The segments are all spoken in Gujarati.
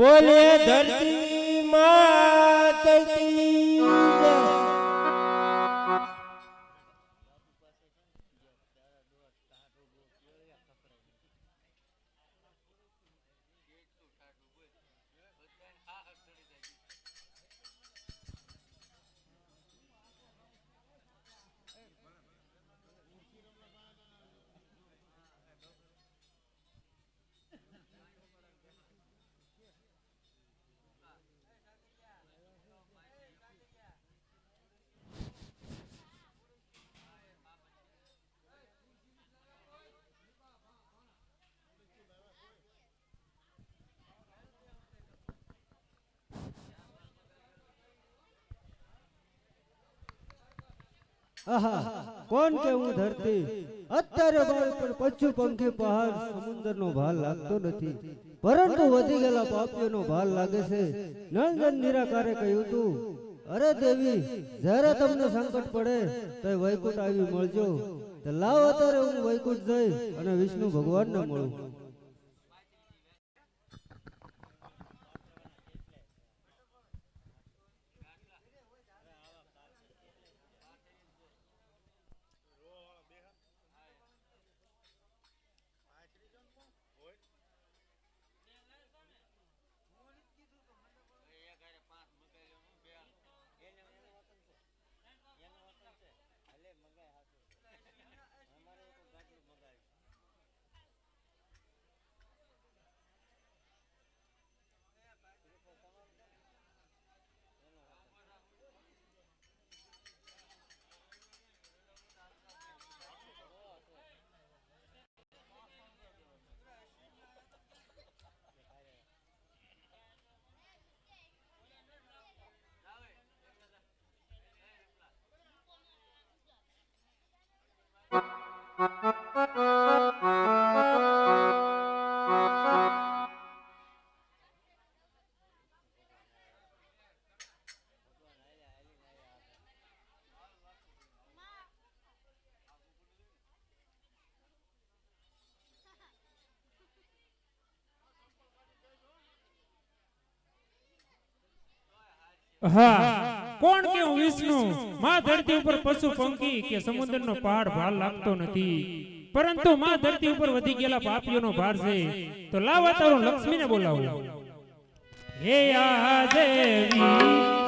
માત કી જય. કોણ કે ધરતી? અત્યારે બાળ પર પચ્ચુ પંખી પહાડ સમુદ્રનો ભાર લાગતો નથી. પરંતુ વધી ગયેલા પાપીઓનો ભાર લાગે છે. નંદન નિરાકારે કહ્યું તું, અરે દેવી, જ્યારે તમને સંકટ પડે તો વૈકુંઠ આવી મળજો. લાવ અત્યારે હું વૈકુંઠ જઈ અને વિષ્ણુ ભગવાન ને મળું. હા. કોણ કે હું વિષ્ણુ? માં ધરતી ઉપર પશુ પંખી કે સમુદ્રનો પહાડ ભાર લાગતો નથી. પરંતુ માં ધરતી ઉપર વધી ગયેલા પાપીઓનો ભાર છે. તો લાવ તારો લક્ષ્મીને બોલાવો. હે આ દેવી.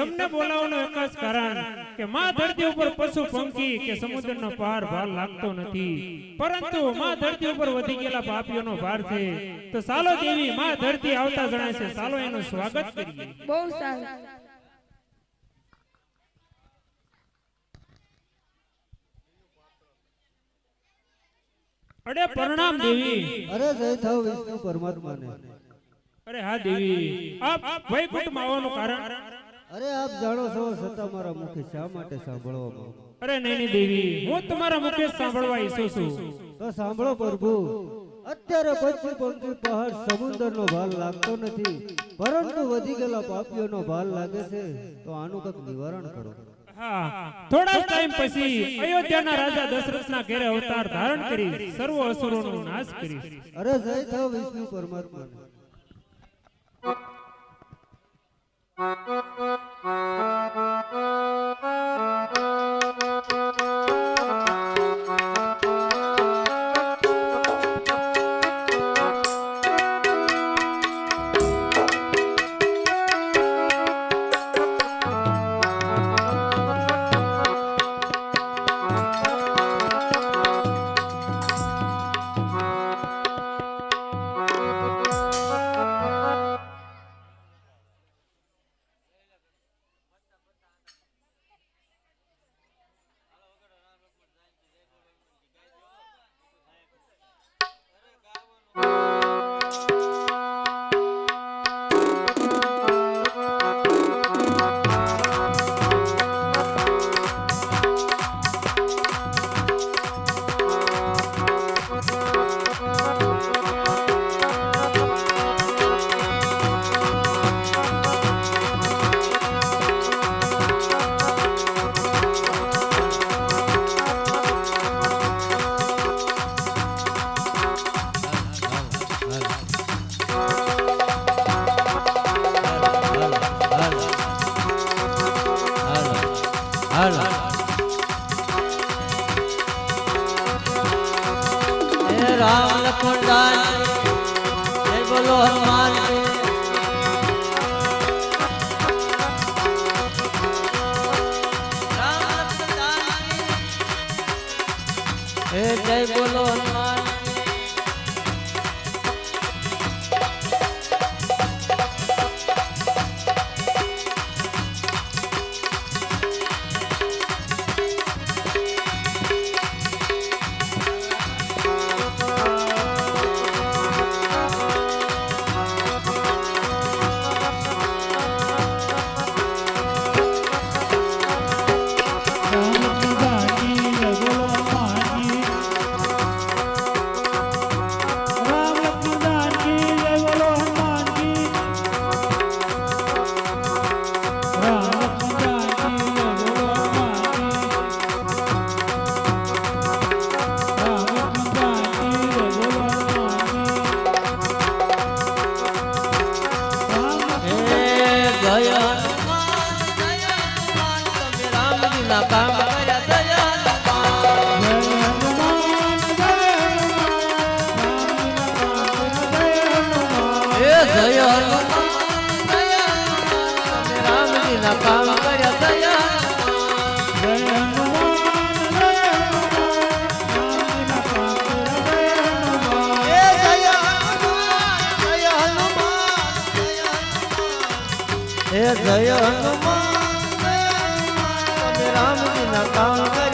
તમને બોલાવવાનું એક જ કારણ કે માં ધરતી ઉપર પશુ પંખી કે સમુદ્રનો પાર ભાર લાગતો નથી. પરંતુ માં ધરતી ઉપર વધી ગયેલા પાપીઓનો ભાર છે. તો સાલો દેવી માં ધરતી આવતા જણાય છે સાલો એનું સ્વાગત કરીએ. બહુ સારું. અરે પ્રણામ દેવી. અરે જય થાવ વિષ્ણુ પરમાત્માને. અરે હા દેવી. આપ વૈકુંઠમાં આવવાનું કારણ? અરે આપ જાણો છો છતાં મારા મુખે શા માટે સાંભળવા માંગો? અરે નૈની દેવી હું તમારા મુખે સાંભળવા ઈચ્છું છું. તો સાંભળો પ્રભુ અત્યારે પશ્ચિમ પંચી પહાડ સમુદ્રનો ભાર લાગતો નથી પરંતુ વધી ગયેલા પાપીઓનો ભાર લાગે છે તો આનું કંઈક નિવારણ કરો. થોડા ટાઈમ પછી અયોધ્યાના રાજા દશરથના ઘેરે અવતાર ધારણ કરી સર્વ અસુરોનો નાશ કરી અરે જય થો વિષ્ણુ પરમાત્માને હે રામ લખન દાન જય બોલો હનુમાન જય બોલો હનુમાન હે જય હનુમાન રામજી ના કામ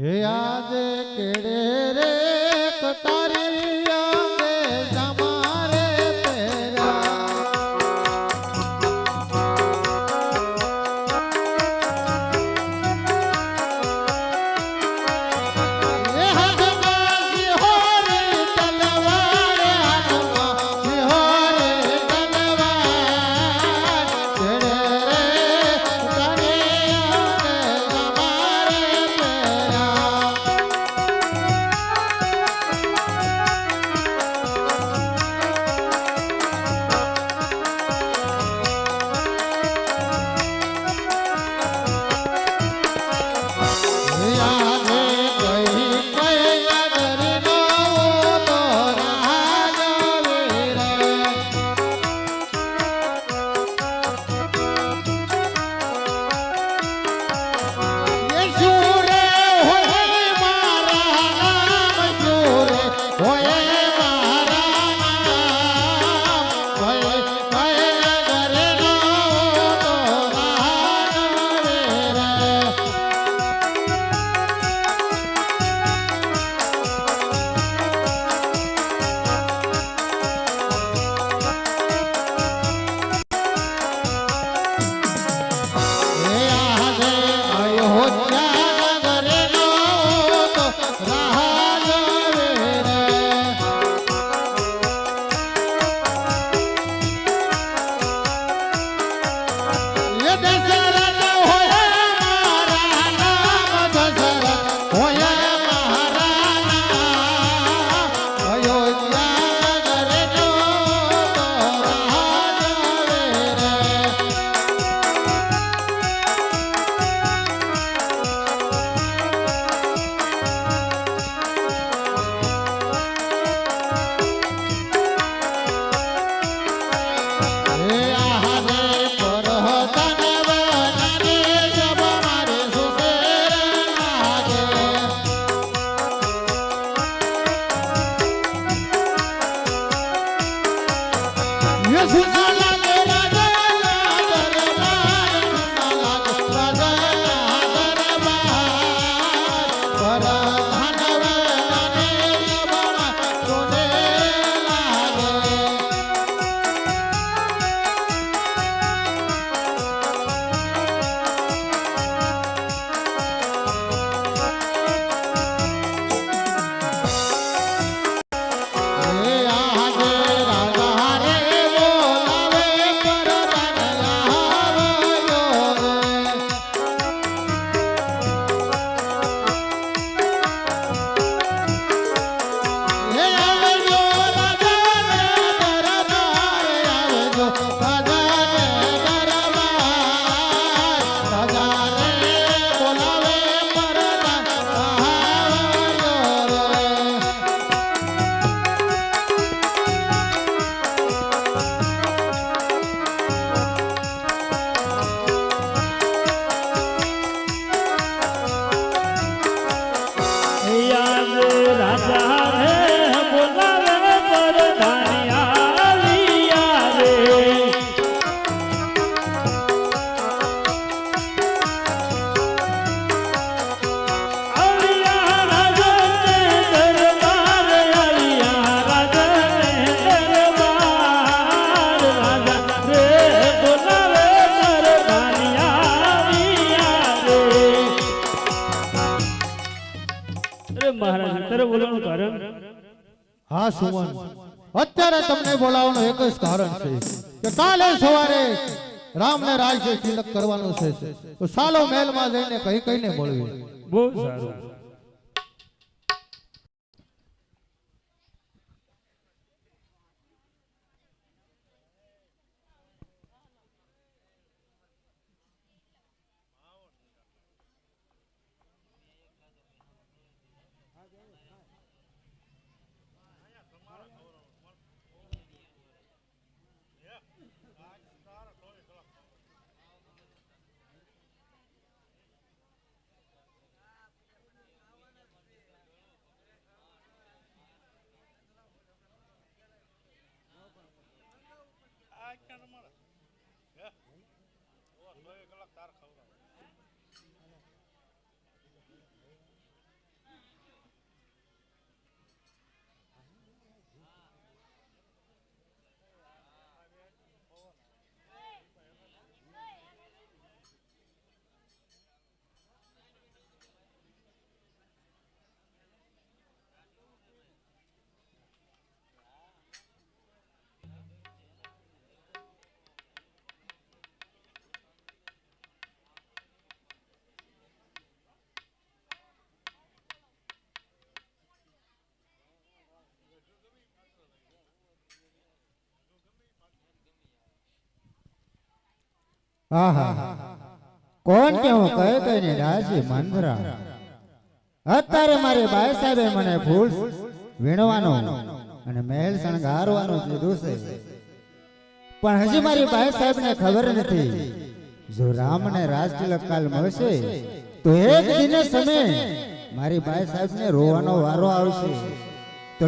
હે આજે કેડે હા અત્યારે તમને બોલાવવાનું એક જ કારણ છે કે કાલે સવારે રામને રાજ્ય તિલક કરવાનું છે. તો સાલો મહેલમાં જઈને કઈ કઈને મળવી બહુ સારું. કોણ કે હું તો એને રાજી મંદરા. અત્યારે મારી બાઈ સાહેબે મને ફૂલ વીણવાનો અને મહેલ શણગારવાનું કીધું છે. પણ હજી મારી બાઈ સાહેબને ખબર નથી. જો રામને રાજતિલક કાલ મળશે, તો એક દિને સમય મારી બાઈ સાહેબને રોવાનો વારો આવશે. તો